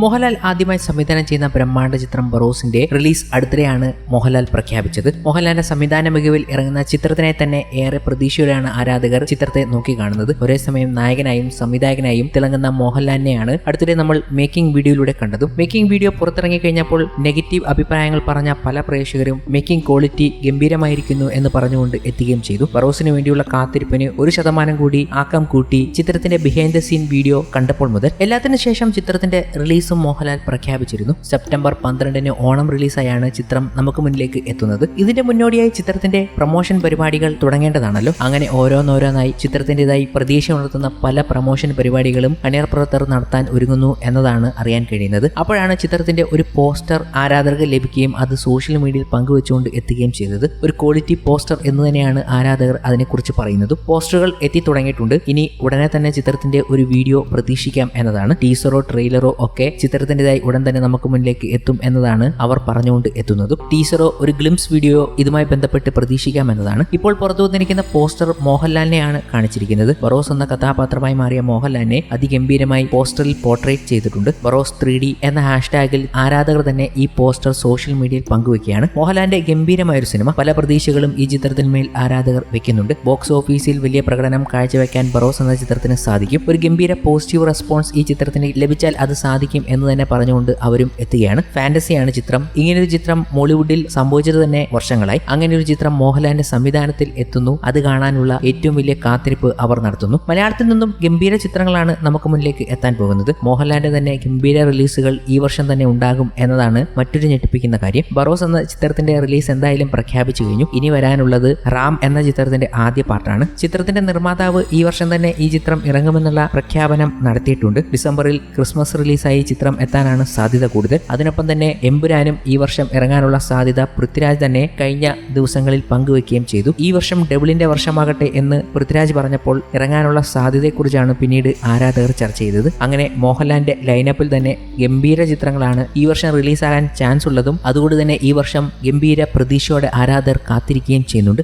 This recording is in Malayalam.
മോഹൻലാൽ ആദ്യമായി സംവിധാനം ചെയ്യുന്ന ബ്രഹ്മാണ്ഡ ചിത്രം ബറോസിന്റെ റിലീസ് അടുത്തിടെയാണ് മോഹൻലാൽ പ്രഖ്യാപിച്ചത്. മോഹൻലാലിന്റെ സംവിധാന മികവിൽ ഇറങ്ങുന്ന ചിത്രത്തിനെ തന്നെ ഏറെ പ്രതീക്ഷയോടെയാണ് ആരാധകർ ചിത്രത്തെ നോക്കിക്കാണുന്നത് ഒരേ സമയം നായകനായും സംവിധായകനായും തിളങ്ങുന്ന മോഹൻലാലിനെയാണ് അടുത്തിടെ നമ്മൾ മേക്കിംഗ് വീഡിയോയിലൂടെ കണ്ടത്. മേക്കിംഗ് വീഡിയോ പുറത്തിറങ്ങി കഴിഞ്ഞപ്പോൾ നെഗറ്റീവ് അഭിപ്രായങ്ങൾ പറഞ്ഞ പല പ്രേക്ഷകരും മേക്കിംഗ് ക്വാളിറ്റി ഗംഭീരമായിരിക്കുന്നു എന്ന് പറഞ്ഞുകൊണ്ട് എത്തുകയും ചെയ്തു. ബറോസിന് വേണ്ടിയുള്ള കാത്തിരിപ്പിന് ഒരു ശതമാനം കൂടി ആക്കം കൂട്ടി ചിത്രത്തിന്റെ ബിഹൈൻഡ് ദ സീൻ വീഡിയോ കണ്ടപ്പോൾ മുതൽ എല്ലാത്തിനു ശേഷം ചിത്രത്തിന്റെ റിലീസും മോഹൻലാൽ പ്രഖ്യാപിച്ചിരുന്നു. സെപ്റ്റംബർ പന്ത്രണ്ടിന് ഓണം റിലീസായാണ് ചിത്രം നമുക്ക് മുന്നിലേക്ക് എത്തുന്നത്. ഇതിന്റെ മുന്നോടിയായി ചിത്രത്തിന്റെ പ്രൊമോഷൻ പരിപാടികൾ തുടങ്ങേണ്ടതാണല്ലോ. അങ്ങനെ ഓരോന്നോരോന്നായി ചിത്രത്തിന്റെതായി പ്രതീക്ഷ ഉണർത്തുന്ന പല പ്രൊമോഷൻ പരിപാടികളും അണിയർ പ്രവർത്തകർ നടത്താൻ ഒരുങ്ങുന്നു എന്നതാണ് അറിയാൻ കഴിയുന്നത്. അപ്പോഴാണ് ചിത്രത്തിന്റെ ഒരു പോസ്റ്റർ ആരാധകർക്ക് ലഭിക്കുകയും അത് സോഷ്യൽ മീഡിയയിൽ പങ്കുവെച്ചുകൊണ്ട് എത്തുകയും ചെയ്തത്. ഒരു ക്വാളിറ്റി പോസ്റ്റർ എന്ന് തന്നെയാണ് ആരാധകർ അതിനെക്കുറിച്ച് പറയുന്നത്. പോസ്റ്ററുകൾ എത്തി തുടങ്ങിയിട്ടുണ്ട്. ഇനി ഉടനെ തന്നെ ചിത്രത്തിന്റെ ഒരു വീഡിയോ പ്രതീക്ഷിക്കാം എന്നതാണ്. ടീസറോ ട്രെയിലറോ ഒക്കെ ചിത്രത്തിന്റെതായി ഉടൻ തന്നെ നമുക്ക് മുന്നിലേക്ക് എത്തും എന്നതാണ് അവർ പറഞ്ഞുകൊണ്ട് എത്തുന്നതും. ടീസറോ ഒരു ഗ്ലിംസ് വീഡിയോ ഇതുമായി ബന്ധപ്പെട്ട് പ്രതീക്ഷിക്കാം എന്നതാണ്. ഇപ്പോൾ പുറത്തു വന്നിരിക്കുന്ന പോസ്റ്റർ മോഹൻലാലിനെയാണ് കാണിച്ചിരിക്കുന്നത്. ബറോസ് എന്ന കഥാപാത്രമായി മാറിയ മോഹൻലാലിനെ അതിഗംഭീരമായി പോസ്റ്ററിൽ പോർട്രേറ്റ് ചെയ്തിട്ടുണ്ട്. ബറോസ് ത്രീ ഡി എന്ന ഹാഷ്ടാഗിൽ ആരാധകർ തന്നെ ഈ പോസ്റ്റർ സോഷ്യൽ മീഡിയയിൽ പങ്കുവെക്കുകയാണ്. മോഹൻലാലിന്റെ ഗംഭീരമായ ഒരു സിനിമ. പല പ്രതീക്ഷകളും ഈ ചിത്രത്തിന്മേൽ ആരാധകർ വെക്കുന്നുണ്ട്. ബോക്സ് ഓഫീസിൽ വലിയ പ്രകടനം കാഴ്ചവെക്കാൻ ബറോസ് എന്ന ചിത്രത്തിന് സാധിക്കും. ഒരു ഗംഭീര പോസിറ്റീവ് റെസ്പോൺസ് ഈ ചിത്രത്തിന് ലഭിച്ചാൽ അത് സാധിക്കും എന്ന് തന്നെ പറഞ്ഞുകൊണ്ട് അവരും എത്തുകയാണ്. ഫാന്റസിയാണ് ചിത്രം. ഇങ്ങനൊരു ചിത്രം മോളിവുഡിൽ സംഭവിച്ചത് തന്നെ വർഷങ്ങളായി. അങ്ങനെ ഒരു ചിത്രം മോഹൻലാലിന്റെ സംവിധാനത്തിൽ എത്തുന്നു. അത് കാണാനുള്ള ഏറ്റവും വലിയ കാത്തിരിപ്പ് അവർ നടത്തുന്നു. മലയാളത്തിൽ നിന്നും ഗംഭീര ചിത്രങ്ങളാണ് നമുക്ക് മുന്നിലേക്ക് എത്താൻ പോകുന്നത്. മോഹൻലാലിന്റെ തന്നെ ഗംഭീര റിലീസുകൾ ഈ വർഷം തന്നെ ഉണ്ടാകും എന്നതാണ് മറ്റൊരു ഞെട്ടിപ്പിക്കുന്ന കാര്യം. ബറോസ് എന്ന ചിത്രത്തിന്റെ റിലീസ് എന്തായാലും പ്രഖ്യാപിച്ചു കഴിഞ്ഞു. ഇനി വരാനുള്ളത് റാം എന്ന ചിത്രത്തിന്റെ ആദ്യ പാർട്ടാണ്. ചിത്രത്തിന്റെ നിർമ്മാതാവ് ഈ വർഷം തന്നെ ഈ ചിത്രം ഇറങ്ങുമെന്നുള്ള പ്രഖ്യാപനം നടത്തിയിട്ടുണ്ട്. ഡിസംബറിൽ ക്രിസ്മസ് റിലീസായി ചിത്രം എത്താനാണ് സാധ്യത കൂടുതൽ. അതിനൊപ്പം തന്നെ എമ്പുരാനും ഈ വർഷം ഇറങ്ങാനുള്ള സാധ്യത പൃഥ്വിരാജ് തന്നെ കഴിഞ്ഞ ദിവസങ്ങളിൽ പങ്കുവെക്കുകയും ചെയ്തു. ഈ വർഷം ഡബിളിന്റെ വർഷമാകട്ടെ എന്ന് പൃഥ്വിരാജ് പറഞ്ഞപ്പോൾ ഇറങ്ങാനുള്ള സാധ്യതയെക്കുറിച്ചാണ് പിന്നീട് ആരാധകർ ചർച്ച ചെയ്തത്. അങ്ങനെ മോഹൻലാലിന്റെ ലൈനപ്പിൽ തന്നെ ഗംഭീര ചിത്രങ്ങളാണ് ഈ വർഷം റിലീസാകാൻ ചാൻസ് ഉള്ളതും. അതുകൊണ്ട് തന്നെ ഈ വർഷം ഗംഭീര പ്രതീക്ഷയോടെ ആരാധകർ കാത്തിരിക്കുകയും ചെയ്യുന്നുണ്ട്.